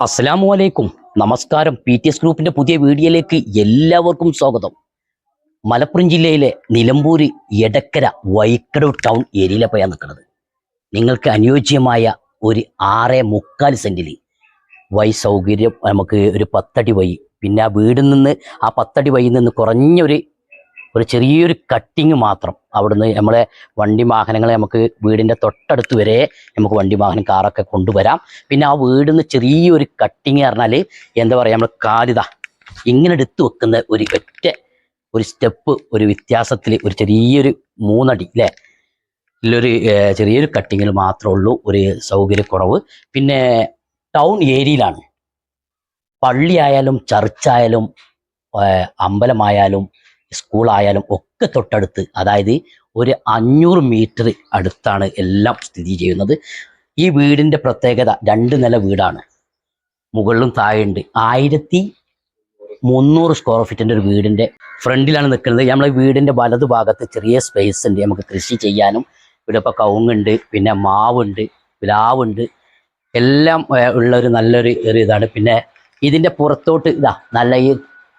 അസ്സലാമു അലൈക്കും നമസ്കാരം. പി ടി എസ് ഗ്രൂപ്പിന്റെ പുതിയ വീഡിയോയിലേക്ക് എല്ലാവർക്കും സ്വാഗതം. മലപ്പുറം ജില്ലയിലെ നിലമ്പൂര് എടക്കര വൈക്കടവ് ടൗൺ ഏരിയയിലെ പോയാൽ നിൽക്കുന്നത്. നിങ്ങൾക്ക് അനുയോജ്യമായ ഒരു ആറേ മുക്കാൽ സെന്റിൽ വൈ സൗകര്യം നമുക്ക് ഒരു പത്തടി വൈ പിന്നെ ആ വീടിൽ നിന്ന് ആ പത്തടി വൈയിൽ നിന്ന് കുറഞ്ഞൊരു ഒരു ചെറിയൊരു കട്ടിങ് മാത്രം. അവിടുന്ന് നമ്മളെ വണ്ടി വാഹനങ്ങളെ നമുക്ക് വീടിന്റെ തൊട്ടടുത്ത് വരെ നമുക്ക് വണ്ടി വാഹനം കാറൊക്കെ കൊണ്ടുവരാം. പിന്നെ ആ വീടിൽ നിന്ന് ചെറിയൊരു കട്ടിങ് പറഞ്ഞാൽ എന്താ പറയുക നമ്മൾ കാലിത ഇങ്ങനെ എടുത്ത് വെക്കുന്ന ഒരു ഒറ്റ ഒരു സ്റ്റെപ്പ് ഒരു വ്യത്യാസത്തിൽ ഒരു ചെറിയൊരു മൂന്നടി അല്ലേ ഇല്ലൊരു ചെറിയൊരു കട്ടിങ്ങിൽ മാത്രമേ ഉള്ളൂ ഒരു സൗകര്യക്കുറവ്. പിന്നെ ടൗൺ ഏരിയയിലാണ് പള്ളിയായാലും ചർച്ചായാലും അമ്പലമായാലും സ്കൂളായാലും ഒക്കെ തൊട്ടടുത്ത് അതായത് ഒരു അഞ്ഞൂറ് മീറ്റർ അടുത്താണ് എല്ലാം സ്ഥിതി ചെയ്യുന്നത്. ഈ വീടിന്റെ പ്രത്യേകത രണ്ട് നില വീടാണ്. മുകളിലും താഴെയുണ്ട്. ആയിരത്തി മുന്നൂറ് സ്ക്വയർ ഫീറ്റിന്റെ ഒരു വീടിന്റെ ഫ്രണ്ടിലാണ് നിൽക്കുന്നത്. നമ്മളെ വീടിന്റെ വലതു ഭാഗത്ത് ചെറിയ സ്പേസ് ഉണ്ട്. നമുക്ക് കൃഷി ചെയ്യാനും ഇവിടെ ഇപ്പോൾ കവുങ്ങുണ്ട് പിന്നെ മാവുണ്ട് പ്ലാവുണ്ട്. എല്ലാം ഉള്ള ഒരു നല്ലൊരു ഒരു ഇതാണ്. പിന്നെ ഇതിന്റെ പുറത്തോട്ട് ഇതാ നല്ല ഈ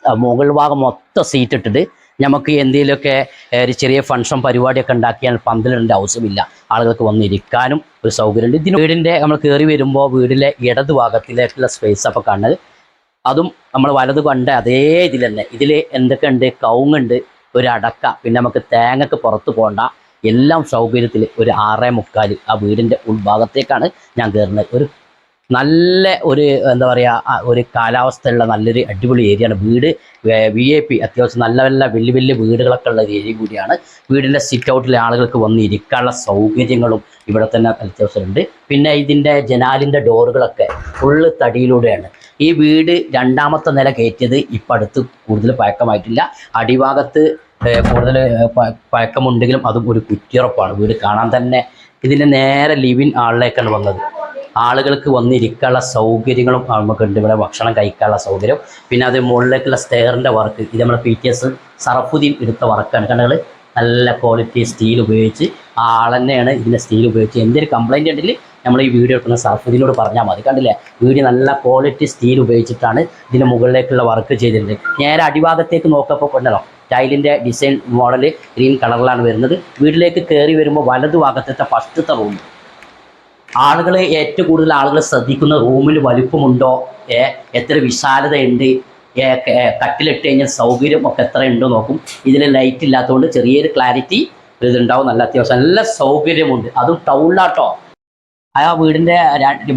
മുകൾ ഭാഗം മൊത്തം സീറ്റ് ഇട്ടിട്ട് നമുക്ക് എന്തെങ്കിലുമൊക്കെ ഒരു ചെറിയ ഫംഗ്ഷൻ പരിപാടിയൊക്കെ ഉണ്ടാക്കിയാൽ പന്തലിടേണ്ട ആവശ്യമില്ല. ആളുകൾക്ക് വന്നിരിക്കാനും ഒരു സൗകര്യമുണ്ട്. ഇതിന് വീടിന്റെ നമ്മൾ കയറി വരുമ്പോൾ വീടിലെ ഇടത് ഭാഗത്തിലേക്കുള്ള സ്പേസ് അപ്പോൾ കാണുന്നത്. അതും നമ്മൾ വലത് കണ്ട അതേ ഇതിൽ തന്നെ. ഇതിൽ എന്തൊക്കെ ഉണ്ട്? കവുങ്ങുണ്ട് ഒരു അടക്ക പിന്നെ നമുക്ക് തേങ്ങക്ക് പുറത്ത് പോകണ്ട. എല്ലാം സൗകര്യത്തിൽ ഒരു ആറേ മുക്കാൽ ആ വീടിന്റെ ഉൾഭാഗത്തേക്കാണ് ഞാൻ കയറുന്നത്. ഒരു നല്ല ഒരു എന്താ പറയുക ഒരു കാലാവസ്ഥയുള്ള നല്ലൊരു അടിപൊളി ഏരിയയാണ് വീട്. വി എ പി അത്യാവശ്യം നല്ല നല്ല വലിയ വലിയ വീടുകളൊക്കെ ഉള്ള ഏരിയ കൂടിയാണ്. വീടിന്റെ സിറ്റ് ഔട്ടിലെ ആളുകൾക്ക് വന്ന് ഇരിക്കാനുള്ള സൗകര്യങ്ങളും ഇവിടെ തന്നെ അത്യാവശ്യമുണ്ട്. പിന്നെ ഇതിന്റെ ജനാലിന്റെ ഡോറുകളൊക്കെ ഫുള്ള് തടിയിലൂടെയാണ്. ഈ വീട് രണ്ടാമത്തെ നില കയറ്റിയത് ഇപ്പം അടുത്ത് കൂടുതൽ പഴക്കമായിട്ടില്ല. അടിഭാഗത്ത് കൂടുതൽ പഴക്കമുണ്ടെങ്കിലും അതും ഒരു കുറ്റിയുറപ്പാണ്. വീട് കാണാൻ തന്നെ ഇതിന്റെ നേരെ ലിവിൻ ആളിലേക്കാണ് വന്നത്. ആളുകൾക്ക് വന്നിരിക്കാനുള്ള സൗകര്യങ്ങളും നമുക്കുണ്ട്. ഇവിടെ ഭക്ഷണം കഴിക്കാനുള്ള സൗകര്യം. പിന്നെ അത് മുകളിലേക്കുള്ള സ്റ്റെയറിന്റെ വർക്ക് ഇത് നമ്മുടെ പി ടി എസ് സറഫുദ്ദീൻ എടുത്ത വർക്കാണ് കണ്ടത് നല്ല ക്വാളിറ്റി സ്റ്റീൽ ഉപയോഗിച്ച് ആൾ തന്നെയാണ് ഇതിന്റെ സ്റ്റീൽ ഉപയോഗിച്ച്. എന്തൊരു കംപ്ലൈന്റ് ഉണ്ടെങ്കിൽ നമ്മൾ ഈ വീഡിയോ എടുക്കുന്ന സർഫുദ്ദീനോട് പറഞ്ഞാൽ മതി. കണ്ടില്ലേ? വീഡിയോ നല്ല ക്വാളിറ്റി സ്റ്റീൽ ഉപയോഗിച്ചിട്ടാണ് ഇതിന്റെ മുകളിലേക്കുള്ള വർക്ക് ചെയ്തിട്ടുണ്ട് നേരെ അടിഭാഗത്തേക്ക് നോക്കപ്പോൾ കൊണ്ടല്ലോ ടൈലിന്റെ ഡിസൈൻ മോഡൽ ഗ്രീൻ കളറിലാണ് വരുന്നത്. വീട്ടിലേക്ക് കയറി വരുമ്പോൾ വലതു ഭാഗത്തെ ഫസ്റ്റത്തെ റൂം ആളുകൾ ഏറ്റവും കൂടുതൽ ആളുകൾ ശ്രദ്ധിക്കുന്ന റൂമിൽ വലുപ്പമുണ്ടോ? ഏ എത്ര വിശാലതയുണ്ട്? കട്ടിലിട്ട് കഴിഞ്ഞാൽ സൗകര്യം ഒക്കെ എത്ര ഉണ്ടോ നോക്കും. ഇതിൽ ലൈറ്റ് ഇല്ലാത്തതുകൊണ്ട് ചെറിയൊരു ക്ലാരിറ്റി ഇതുണ്ടാവും. നല്ല അത്യാവശ്യം നല്ല സൗകര്യമുണ്ട്. അതും ടൗണിലാട്ടോ ആ വീടിന്റെ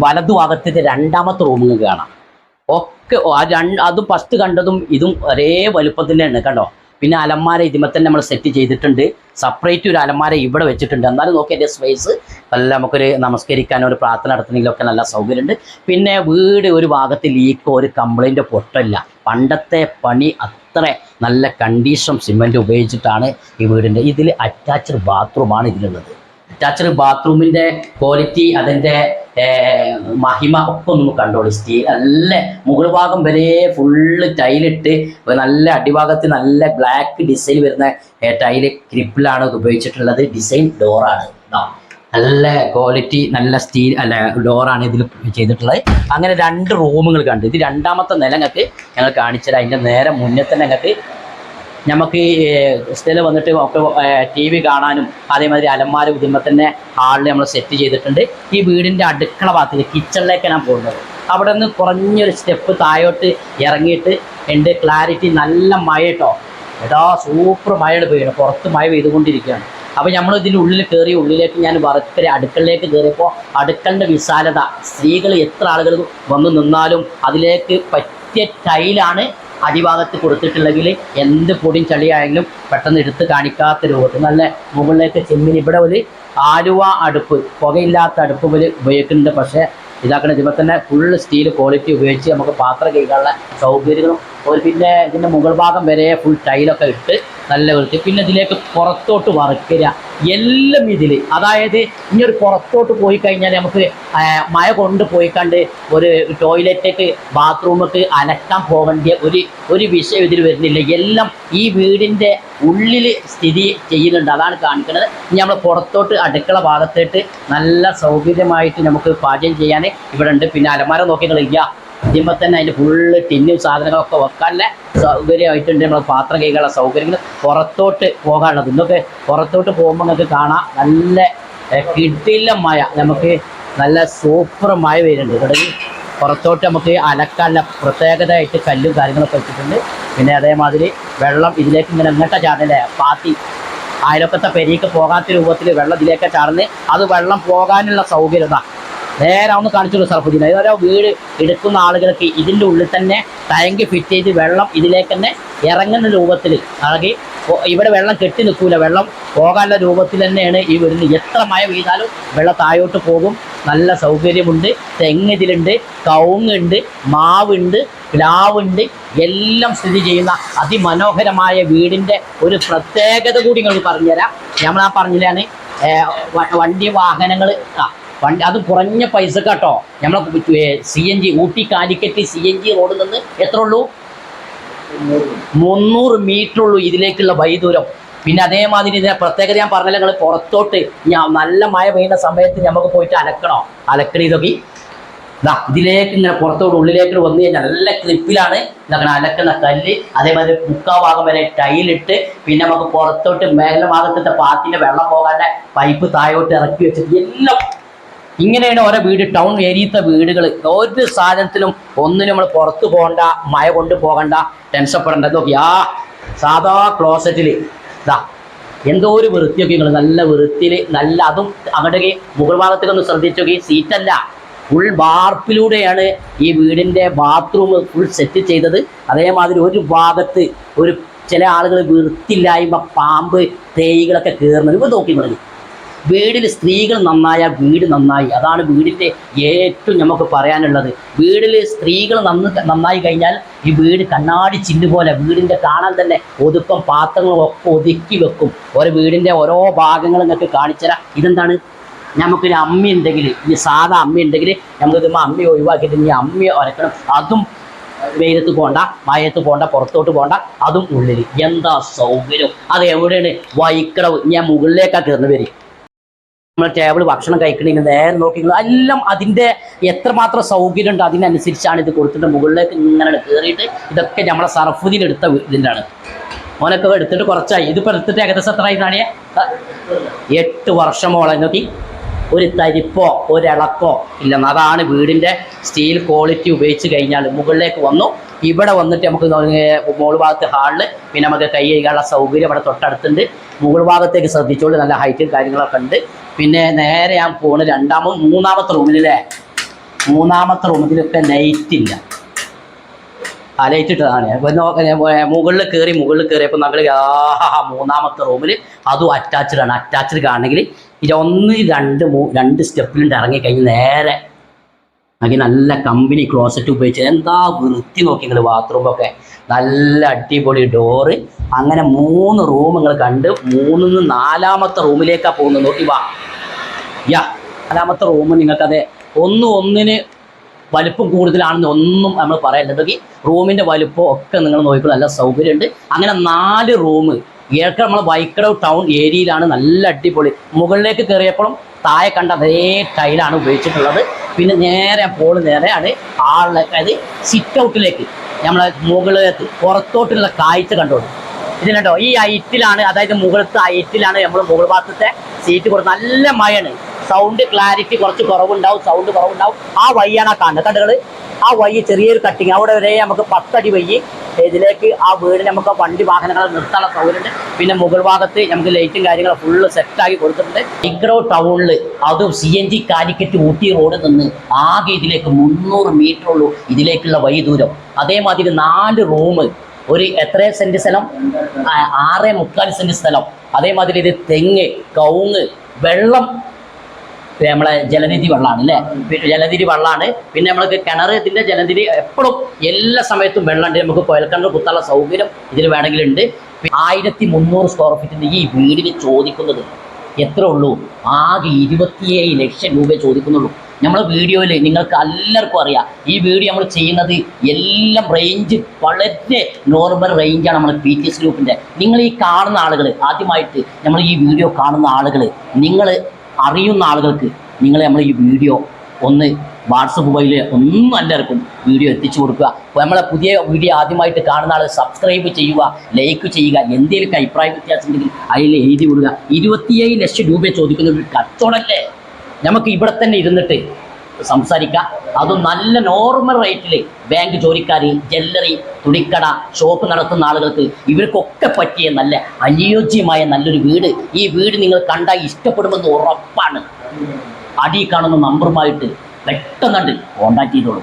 വലതു ഭാഗത്തിന്റെ രണ്ടാമത്തെ റൂമിൽ കാണാം. ഒക്കെ അതും ഫസ്റ്റ് കണ്ടതും ഇതും ഒരേ വലുപ്പത്തിന്റെ തന്നെയാണ് കണ്ടോ? പിന്നെ അലമാര ഇതിമേ തന്നെ നമ്മൾ സെറ്റ് ചെയ്തിട്ടുണ്ട്. സെപ്പറേറ്റ് ഒരു അലമാര ഇവിടെ വെച്ചിട്ടുണ്ട്. എന്നാലും നോക്കി എന്റെ സ്പേസ് നല്ല നമുക്കൊരു നമസ്കരിക്കാനോ ഒരു പ്രാർത്ഥന നടത്തണമെങ്കിലൊക്കെ നല്ല സൗകര്യമുണ്ട്. പിന്നെ വീട് ഒരു ഭാഗത്ത് ലീക്കോ ഒരു കംപ്ലൈന്റോ പൊട്ടില്ല പണ്ടത്തെ പണി അത്ര നല്ല കണ്ടീഷൻ സിമെന്റ് ഉപയോഗിച്ചിട്ടാണ് ഈ വീടിന്റെ ഇതിൽ അറ്റാച്ച്ഡ് ബാത്റൂമാണ് ഇതിലുള്ളത്. അറ്റാച്ച്ഡ് ബാത്റൂമിന്റെ ക്വാളിറ്റി അതിന്റെ മഹിമ ഒക്കെ ഒന്ന് കണ്ടോളി. സ്റ്റീൽ നല്ല മുകൾ ഭാഗം വരെ ഫുള്ള് ടൈലിട്ട് നല്ല അടിഭാഗത്ത് നല്ല ബ്ലാക്ക് ഡിസൈൻ വരുന്ന ടൈൽ ക്രിപ്പിലാണ് ഇത് ഉപയോഗിച്ചിട്ടുള്ളത്. ഡിസൈൻ ഡോറാണ് നല്ല ക്വാളിറ്റി നല്ല സ്റ്റീൽ അല്ല ഡോറാണ് ഇതിൽ ചെയ്തിട്ടുള്ളത്. അങ്ങനെ രണ്ട് റൂമുകൾ കണ്ടു. ഇത് രണ്ടാമത്തെ നില ഞങ്ങൾ കാണിച്ചത് അതിന്റെ നേരെ മുന്നേ തന്നെ ഞങ്ങൾക്ക് നമുക്ക് സ്റ്റേൽ വന്നിട്ട് ഒക്കെ ടി വി കാണാനും അതേമാതിരി അലമാര ഉദ്യമം തന്നെ ഹാളിൽ നമ്മൾ സെറ്റ് ചെയ്തിട്ടുണ്ട്. ഈ വീടിന്റെ അടുക്കള ഭാഗത്തിൽ കിച്ചണിലേക്കാണ് ഞാൻ പോകുന്നത്. അവിടെ നിന്ന് കുറഞ്ഞൊരു സ്റ്റെപ്പ് താഴോട്ട് ഇറങ്ങിയിട്ട് എന്റെ ക്ലാരിറ്റി നല്ല മഴ കേട്ടോ എടാ സൂപ്പർ മഴയാണ് പെയ്യണം. പുറത്ത് മഴ പെയ്തുകൊണ്ടിരിക്കുകയാണ്. അപ്പോൾ നമ്മൾ ഇതിന്റെ ഉള്ളിൽ കയറി ഉള്ളിലേക്ക് ഞാൻ വറുക്കര അടുക്കളയിലേക്ക് കയറിയപ്പോൾ അടുക്കളുടെ വിശാലത സ്ത്രീകൾ എത്ര ആളുകൾ വന്ന് നിന്നാലും അതിലേക്ക് പറ്റിയ ടൈലാണ് അടിഭാഗത്ത് കൊടുത്തിട്ടുണ്ടെങ്കിൽ എന്ത് പൊടിയും ചളിയായെങ്കിലും പെട്ടെന്ന് എടുത്ത് കാണിക്കാത്ത രൂപത്തിൽ. നല്ല മുകളിലേക്ക് ചെമ്മിന് ഇവിടെ ഒരു ആലുവ അടുപ്പ് പുകയില്ലാത്ത അടുപ്പ് ഇവർ ഉപയോഗിക്കുന്നുണ്ട്. പക്ഷേ ഇതാക്കുന്ന ഇതിപ്പോൾ തന്നെ ഫുൾ സ്റ്റീൽ ക്വാളിറ്റി ഉപയോഗിച്ച് നമുക്ക് പാത്രം കഴിക്കാനുള്ള സൗകര്യങ്ങളും ഒരു പിന്നെ ഇതിന്റെ മുകൾ ഭാഗം വരെ ഫുൾ ടൈലൊക്കെ ഇട്ട് നല്ല വൃത്തി. പിന്നെ ഇതിലേക്ക് പുറത്തോട്ട് വറക്കുക. എല്ലാം ഇതിൽ അതായത് ഇനി ഒരു പുറത്തോട്ട് പോയി കഴിഞ്ഞാൽ നമുക്ക് മഴ കൊണ്ട് പോയി കണ്ട് ഒരു ടോയ്ലറ്റേക്ക് ബാത്റൂമൊക്കെ അലക്കാൻ പോകേണ്ട ഒരു ഒരു വിഷയം ഇതിൽ വരുന്നില്ല. എല്ലാം ഈ വീടിന്റെ ഉള്ളിൽ സ്ഥിതി ചെയ്യുന്നുണ്ട്. അതാണ് കാണിക്കുന്നത്. ഇനി നമ്മൾ പുറത്തോട്ട് അടുക്കള ഭാഗത്തേട്ട് നല്ല സൗകര്യമായിട്ട് നമുക്ക് പാചകം ചെയ്യാൻ ഇവിടെ ഉണ്ട്. പിന്നെ അലമാര നോക്കി കളിക്കുക ഇതിമ്പോൾ തന്നെ അതിന്റെ ഫുള്ള് ടിന്നും സാധനങ്ങളൊക്കെ വെക്കാനുള്ള സൗകര്യമായിട്ടുണ്ട്. നമ്മൾ പാത്രം കൈകളുടെ സൗകര്യങ്ങൾ പുറത്തോട്ട് പോകാനുള്ളത്. ഇന്നൊക്കെ പുറത്തോട്ട് പോകുമ്പോൾ നിങ്ങൾക്ക് കാണാം. നല്ല കിട്ടില്ല മഴ. നമുക്ക് നല്ല സൂപ്പർ മഴ വരുന്നുണ്ട് തുടങ്ങി പുറത്തോട്ട് നമുക്ക് അലക്കാനുള്ള പ്രത്യേകതയായിട്ട് കല്ലും കാര്യങ്ങളൊക്കെ വെച്ചിട്ടുണ്ട്. പിന്നെ അതേമാതിരി വെള്ളം ഇതിലേക്ക് ഇങ്ങനെ ഇങ്ങോട്ട് ചാടല്ലേ പാത്തി അയലൊക്കത്തെ പെരിയൊക്കെ പോകാത്ത രൂപത്തിൽ വെള്ളം ഇതിലേക്ക് ചാടുന്നത്. അത് വെള്ളം പോകാനുള്ള സൗകര്യത നേരെ ഒന്ന് കാണിച്ചുള്ളൂ സർഫുദ്ദീൻ അതായത് വീട് എടുക്കുന്ന ആളുകൾക്ക് ഇതിന്റെ ഉള്ളിൽ തന്നെ ടാങ്ക് ഫിറ്റ് ചെയ്ത് വെള്ളം ഇതിലേക്ക് തന്നെ ഇറങ്ങുന്ന രൂപത്തിൽ അല്ലെങ്കിൽ ഇവിടെ വെള്ളം കെട്ടി നിൽക്കൂല. വെള്ളം പോകാനുള്ള രൂപത്തിൽ തന്നെയാണ് ഈ വീടിന്. എത്ര മഴ പെയ്താലും വെള്ളം താഴോട്ട് പോകും. നല്ല സൗകര്യമുണ്ട്. തെങ്ങ് ഇതിലുണ്ട് കവുങ്ങുണ്ട് മാവുണ്ട് പ്ലാവുണ്ട്. എല്ലാം സ്ഥിതി ചെയ്യുന്ന അതിമനോഹരമായ വീടിന്റെ ഒരു പ്രത്യേകത കൂടി നിങ്ങൾ പറഞ്ഞുതരാം. നമ്മൾ ആ പറഞ്ഞില്ലാണ് വണ്ടി വാഹനങ്ങൾ ആ വണ്ടി അത് കുറഞ്ഞ പൈസ കേട്ടോ നമ്മളെ C N G Ooty Calicut C N G റോഡിൽ നിന്ന് എത്ര ഉള്ളൂ? മുന്നൂറ് മീറ്റർ ഉള്ളൂ ഇതിലേക്കുള്ള വൈദൂരം. പിന്നെ അതേമാതിരി ഇതിനെ പ്രത്യേകത ഞാൻ പറഞ്ഞില്ല നിങ്ങൾ പുറത്തോട്ട് നല്ല മഴ പെയ്യുന്ന സമയത്ത് നമുക്ക് പോയിട്ട് അലക്കണോ? അലക്കണ ഇതൊക്കെ. ഇതാ ഇതിലേക്ക് ഇങ്ങനെ പുറത്തോട്ട് ഉള്ളിലേക്ക് വന്നു കഴിഞ്ഞാൽ നല്ല ക്ലിപ്പിലാണ് ഇതാക്കണം അലക്കുന്ന കല്ല്. അതേമാതിരി മുക്കാ ഭാഗം വരെ ടൈലിട്ട് പിന്നെ നമുക്ക് പുറത്തോട്ട് മേഖല ഭാഗത്തെ പാത്തിന്റെ വെള്ളം പോകാതെ പൈപ്പ് താഴോട്ട് ഇറക്കി വെച്ചിട്ട് എല്ലാം ഇങ്ങനെയാണ് ഓരോ വീട് ടൗൺ ഏരിയത്തെ വീടുകൾ ഒരു സാധനത്തിലും ഒന്നിനും നമ്മൾ പുറത്ത് പോകണ്ട മഴ കൊണ്ട് പോകണ്ട ടെൻഷപ്പെടേണ്ട നോക്കി ആ സാധാ ക്ലോസറ്റിൽ ഇതാ എന്തോ ഒരു വൃത്തിയൊക്കെ നിങ്ങൾ നല്ല വൃത്തിയിൽ നല്ല അതും അങ്ങോട്ടേക്ക് മുകൾ ഭാഗത്തേക്ക് ഒന്ന് ശ്രദ്ധിച്ചു നോക്കി. സീറ്റല്ല. ഫുൾ വാർപ്പിലൂടെയാണ് ഈ വീടിന്റെ ബാത്റൂം ഫുൾ സെറ്റ് ചെയ്തത്. അതേമാതിരി ഒരു ഭാഗത്ത് ഒരു ചില ആളുകൾ വൃത്തിയില്ലായ്മ പാമ്പ് തേയികളൊക്കെ കയറുന്നത് നോക്കി നിങ്ങൾ വീടിൽ സ്ത്രീകൾ നന്നായാൽ വീട് നന്നായി. അതാണ് വീടിന്റെ ഏറ്റവും നമുക്ക് പറയാനുള്ളത്. വീടിൽ സ്ത്രീകൾ നന്ന് നന്നായി കഴിഞ്ഞാൽ ഈ വീട് കണ്ണാടി ചില്ല് പോലെ വീടിന്റെ കാണാൻ തന്നെ ഒതുക്കം പാത്രങ്ങളൊക്കെ ഒതുക്കി വെക്കും. ഓരോ വീടിന്റെ ഓരോ ഭാഗങ്ങളും നിങ്ങൾക്ക് കാണിച്ചുതരാം ഇതെന്താണ്? നമുക്കൊരു അമ്മ ഉണ്ടെങ്കിൽ ഇനി സാധാ അമ്മ ഉണ്ടെങ്കിൽ നമുക്ക് അമ്മ ഒഴിവാക്കിയിട്ട് ഇനി അമ്മ ഒരക്കണം. അതും വെയിലത്ത് പോകണ്ട മയത്ത് പോകണ്ട പുറത്തോട്ട് പോകണ്ട അതും ഉള്ളിൽ എന്താ സൗകര്യം? അത് എവിടെയാണ്? വൈക്കടവ് ഞാൻ മുകളിലേക്കാണ് കയറുന്ന വരും. നമ്മൾ ടേബിൾ ഭക്ഷണം കഴിക്കണമെങ്കിൽ നേരെ നോക്കി എല്ലാം അതിന്റെ എത്രമാത്രം സൗകര്യം ഉണ്ട് അതിനനുസരിച്ചാണ് ഇത് കൊടുത്തിട്ട് മുകളിലേക്ക് ഇങ്ങനെ കയറിയിട്ട് ഇതൊക്കെ നമ്മളെ സർഫുദിൽ എടുത്ത ഇതിന്റെ ആണ് ഓനൊക്കെ എടുത്തിട്ട് കുറച്ചായി. ഇതിപ്പോൾ എടുത്തിട്ട് ഏകദേശം എത്ര ആയിട്ടാണ് എട്ട് വർഷമോളം നോക്കി. ഒരു തരിപ്പോ ഒരിളക്കോ ഇല്ലെന്ന്. അതാണ് വീടിന്റെ സ്റ്റീൽ ക്വാളിറ്റി ഉപയോഗിച്ച് കഴിഞ്ഞാൽ മുകളിലേക്ക് വന്നു. ഇവിടെ വന്നിട്ട് നമുക്ക് മുകൾ ഭാഗത്ത് ഹാളിൽ പിന്നെ നമുക്ക് കൈ കഴുകാനുള്ള സൗകര്യം ഇവിടെ തൊട്ടടുത്തുണ്ട്. മുകൾ ഭാഗത്തേക്ക് ശ്രദ്ധിച്ചോളൂ നല്ല ഹൈറ്റും കാര്യങ്ങളൊക്കെ ഉണ്ട്. പിന്നെ നേരെ ഞാൻ പോണ് രണ്ടാമത് മൂന്നാമത്തെ റൂമിലല്ലേ മൂന്നാമത്തെ റൂമിലൊക്കെ ലൈറ്റ് ഇല്ല. ആ ലൈറ്റ് ഇട്ടതാണ്. മുകളിൽ കയറി മുകളിൽ കയറിയപ്പോൾ നമ്മൾ മൂന്നാമത്തെ റൂമിൽ അതും അറ്റാച്ച്ഡ് ആണ്. അറ്റാച്ച്ഡ് ആണെങ്കിൽ ഇത് ഒന്ന് രണ്ട് രണ്ട് സ്റ്റെപ്പിലുണ്ട് ഇറങ്ങിക്കഴിഞ്ഞ് നേരെ അങ്ങനെ നല്ല കമ്പനി ക്ലോസറ്റ് ഉപയോഗിച്ച് എന്താ വൃത്തി നോക്കി നിങ്ങൾ ബാത്റൂമൊക്കെ നല്ല അടിപൊളി ഡോറ് അങ്ങനെ മൂന്ന് റൂം നിങ്ങൾ കണ്ട് മൂന്നിന്ന് നാലാമത്തെ റൂമിലേക്കാണ് പോകുന്നത്. നോക്കി വാ. യാ. നാലാമത്തെ റൂം നിങ്ങൾക്കത് ഒന്ന് ഒന്നിന് വലുപ്പം കൂടുതലാണെന്ന് ഒന്നും നമ്മൾ പറയാനുണ്ടെങ്കിൽ റൂമിന്റെ വലുപ്പം ഒക്കെ നിങ്ങൾ നോക്കിക്കോ നല്ല സൗകര്യമുണ്ട്. അങ്ങനെ നാല് റൂം ഏൽക്ക നമ്മൾ വൈക്കടവ് ടൗൺ ഏരിയയിലാണ് നല്ല അടിപൊളി. മുകളിലേക്ക് കയറിയപ്പോഴും താഴെ കണ്ട അതേ ടൈലാണ് ഉപയോഗിച്ചിട്ടുള്ളത്. പിന്നെ നേരെ പോൾ നേരെയാണ് ആളിലേക്ക് അതായത് സിറ്റ് ഔട്ടിലേക്ക് നമ്മളെ മുകളിലേക്ക് പുറത്തോട്ടുള്ള കാഴ്ച കണ്ടോളൂ. ഇതിനുണ്ടോ ഈ ഐറ്റിലാണ് അതായത് മുകളിലത്തെ ഐറ്റിലാണ് നമ്മൾ മുകൾ ഭാഗത്തെ സീറ്റ് കൊടുത്ത് നല്ല മഴയാണ്. സൗണ്ട് ക്ലാരിറ്റി കുറച്ച് കുറവുണ്ടാവും സൗണ്ട് കുറവുണ്ടാവും. ആ വഴിയാണ് ആ കാണുന്നത്. കണ്ടുകൾ ആ വഴി ചെറിയൊരു കട്ടിങ് അവിടെ വരെ നമുക്ക് പത്തടി വഴി ഇതിലേക്ക് ആ വീട് നമുക്ക് വണ്ടി വാഹനങ്ങൾ നിർത്താനുള്ള സൗകര്യമുണ്ട്. പിന്നെ മുകൾ ഭാഗത്ത് നമുക്ക് ലൈറ്റും കാര്യങ്ങളും ഫുള്ള് സെറ്റാക്കി കൊടുത്തിട്ടുണ്ട്. ഇഗ്രോ ടൗണിൽ അതും C N G Calicut Ooty road നിന്ന് ആകെ ഇതിലേക്ക് മുന്നൂറ് മീറ്റർ ഉള്ളൂ ഇതിലേക്കുള്ള വഴി ദൂരം. അതേമാതിരി നാല് റൂം ഒരു എത്ര സെന്റ് സ്ഥലം? ആറ് മുക്കാൽ സെന്റ് സ്ഥലം. അതേമാതിരി ഇത് തെങ്ങ് കവുങ്ങ് വെള്ളം നമ്മളെ ജലനിധി വെള്ളമാണ് അല്ലേ? ജലനിധി വെള്ളമാണ്. പിന്നെ നമ്മൾക്ക് കിണർ ഇതിന്റെ ജലനിധി എപ്പോഴും എല്ലാ സമയത്തും വെള്ളമുണ്ട്. നമുക്ക് കുഴൽക്കിണർ കുത്താനുള്ള സൗകര്യം ഇതിൽ വേണമെങ്കിലുണ്ട്. ആയിരത്തി മുന്നൂറ് സ്ക്വയർ ഫീറ്റിന്റെ ഈ വീടിന് ചോദിക്കുന്നത് എത്ര ഉള്ളൂ? ആകെ ഇരുപത്തിയേഴ് ലക്ഷം രൂപ ചോദിക്കുന്നുള്ളൂ. നമ്മളെ വീഡിയോയിൽ നിങ്ങൾക്ക് എല്ലാവർക്കും അറിയാം. ഈ വീഡിയോ നമ്മൾ ചെയ്യുന്നത് എല്ലാം റേഞ്ച് വളരെ നോർമൽ റേഞ്ചാണ് നമ്മൾ പി ടി എസ് ഗ്രൂപ്പിന്റെ നിങ്ങൾ ഈ കാണുന്ന ആളുകൾ ആദ്യമായിട്ട് നമ്മൾ ഈ വീഡിയോ കാണുന്ന ആളുകൾ നിങ്ങൾ അറിയുന്ന ആളുകൾക്ക് നിങ്ങൾ നമ്മൾ ഈ വീഡിയോ ഒന്ന് വാട്സപ്പ് വഴി ഒന്നും എല്ലാവർക്കും വീഡിയോ എത്തിച്ചു കൊടുക്കുക. അപ്പോൾ നമ്മളെ പുതിയ വീഡിയോ ആദ്യമായിട്ട് കാണുന്ന ആൾ സബ്സ്ക്രൈബ് ചെയ്യുക ലൈക്ക് ചെയ്യുക എന്തെങ്കിലും അഭിപ്രായ വ്യത്യാസം ഉണ്ടെങ്കിൽ അതിൽ എഴുതി വിടുക. ഇരുപത്തിയേഴ് ലക്ഷം രൂപ ചോദിക്കുന്ന ഒരു കച്ചവടമല്ലേ നമുക്ക് ഇവിടെ തന്നെ ഇരുന്നിട്ട് സംസാരിക്കാം. അതും നല്ല നോർമൽ റേറ്റിൽ ബാങ്ക് ജോലിക്കാർ ജ്വല്ലറി തുണിക്കട ഷോപ്പ് നടത്തുന്ന ആളുകൾക്ക് ഇവർക്കൊക്കെ പറ്റിയ നല്ല അനുയോജ്യമായ നല്ലൊരു വീട്. ഈ വീട് നിങ്ങൾ കണ്ടാൽ ഇഷ്ടപ്പെടുമെന്ന് ഉറപ്പാണ്. അടി കാണുന്ന നമ്പറുമായിട്ട് പെട്ടെന്നുണ്ട് കോണ്ടാക്ട് ചെയ്തോളൂ.